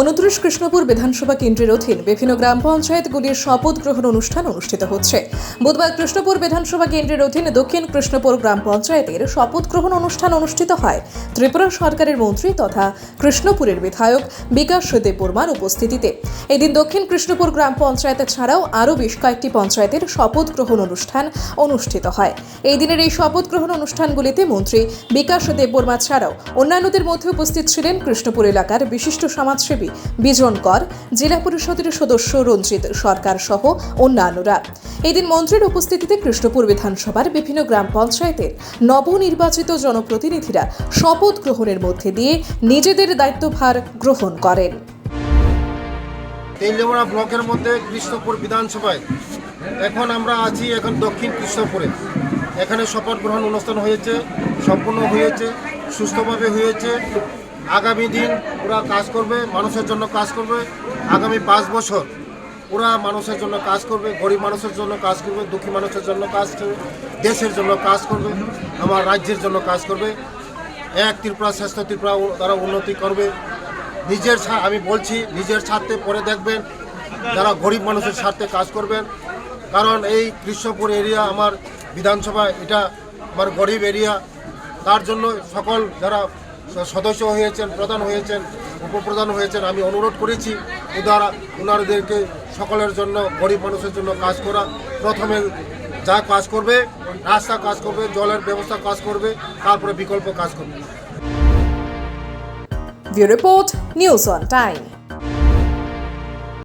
উনত্রিশ কৃষ্ণপুর বিধানসভা কেন্দ্রের অধীন বিভিন্ন গ্রাম পঞ্চায়েতগুলির শপথ গ্রহণ অনুষ্ঠান অনুষ্ঠিত হচ্ছে। বুধবার কৃষ্ণপুর বিধানসভা কেন্দ্রের অধীন দক্ষিণ কৃষ্ণপুর গ্রাম পঞ্চায়েতের শপথ গ্রহণ অনুষ্ঠান অনুষ্ঠিত হয়। ত্রিপুরা সরকারের মন্ত্রী তথা কৃষ্ণপুরের বিধায়ক বিকাশ দেববর্মার উপস্থিতিতে। এদিন দক্ষিণ কৃষ্ণপুর গ্রাম পঞ্চায়েত ছাড়াও আরও বেশ কয়েকটি পঞ্চায়েতের শপথ গ্রহণ অনুষ্ঠান অনুষ্ঠিত হয়। এই দিনের এই শপথ গ্রহণ অনুষ্ঠানগুলিতে মন্ত্রী বিকাশ দেববর্মা ছাড়াও অন্যান্যদের মধ্যে উপস্থিত ছিলেন কৃষ্ণপুর এলাকার বিশিষ্ট সমাজসেবী বিজন কর, জেলা পরিষদের সদস্য রঞ্জিত সরকার সহ অন্যান্যরা। এদিন মন্ত্রীর উপস্থিতিতে কৃষ্ণপুর বিধানসভার বিভিন্ন গ্রাম পঞ্চায়েতের নবনির্বাচিত জনপ্রতিনিধিরা শপথ গ্রহণের মধ্যে দিয়ে নিজেদের দায়িত্বভার গ্রহণ করেন। তেলডেমরা ব্লকের মধ্যে কৃষ্ণপুর বিধানসভায় এখন আমরা আছি এখন দক্ষিণ কৃষ্ণপুরে। এখানে শপথ গ্রহণ অনুষ্ঠান হয়েছে, সম্পূর্ণ হয়েছে, সুস্থভাবে হয়েছে। আগামী দিন ওরা কাজ করবে, মানুষের জন্য কাজ করবে। আগামী পাঁচ বছর ওরা মানুষের জন্য কাজ করবে, গরিব মানুষের জন্য কাজ করবে, দুঃখী মানুষের জন্য কাজ করবে, দেশের জন্য কাজ করবে, আমার রাজ্যের জন্য কাজ করবে। এক ত্রিপুরা, শ্রেষ্ঠ ত্রিপুরা তারা উন্নতি করবে। নিজের আমি বলছি, নিজের স্বার্থে পরে দেখবেন যারা গরিব মানুষের স্বার্থে কাজ করবেন। কারণ এই কৃষ্ণপুর এরিয়া আমার বিধানসভা, এটা আমার গরিব এরিয়া। তার জন্য সকল যারা সদস্য হয়েছেন, প্রধান হয়েছেন, উপপ্রধান হয়েছেন, আমি অনুরোধ করেছি ওনারা ওনাদেরকে সকলের জন্য, গরিব মানুষের জন্য কাজ করা। প্রথমে যা কাজ করবে, রাস্তা কাজ করবে, জলের ব্যবস্থা কাজ করবে, তারপরে বিকল্প কাজ করবে।